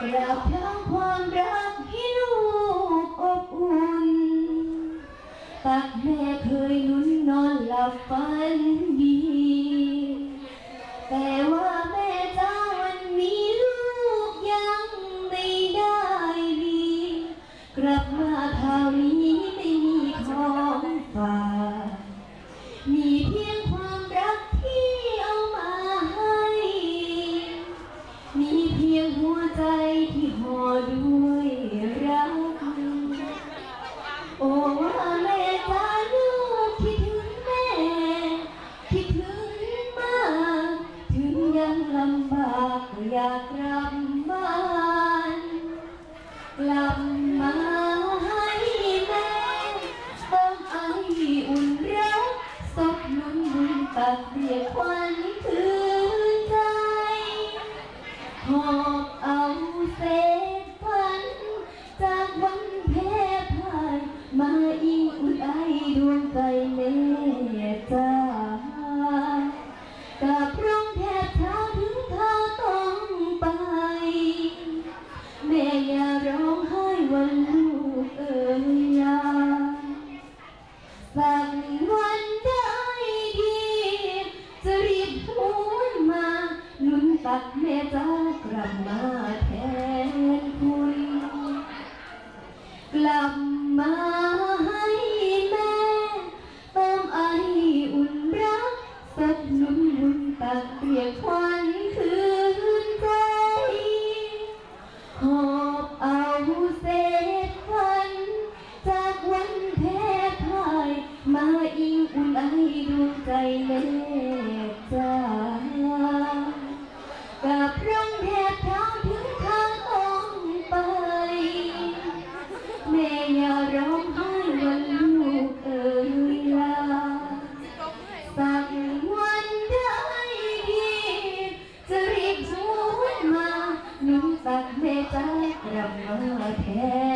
กราบทำความรักให้ลูกอบอุ่นตักแม่เคยนุ่นนอนหลับฝันดี แต่ว่าแม่จ้าวันนี้ลูกยังไม่ได้ดีกลับมาคราวนี้ไม่มีของฝาก หัวใจที่ห่อด้วยรัก โอ้แม่จ้าลูกคิดถึงแม่ คิดถึงมาก ถึงยังลำบากอยากกลับ ใจแม่ากับร้องแทบเท้าถึงเท้าต้องไป แม่อย่าร้องไห้วันลูกเอ่ยยาสักวันได้ดีจะรีบหวนมา ลุ้นตักแม่จ้ากลับมาแทน ดเปียกควันคืนใจ หอบอาเศษควันจากวันแพ้พ่าย มาอิงอุ่นไอดวงใจเล็กจ้ากับร่องแทบเท้าถึงทาองไป แม่ยารา Yeah.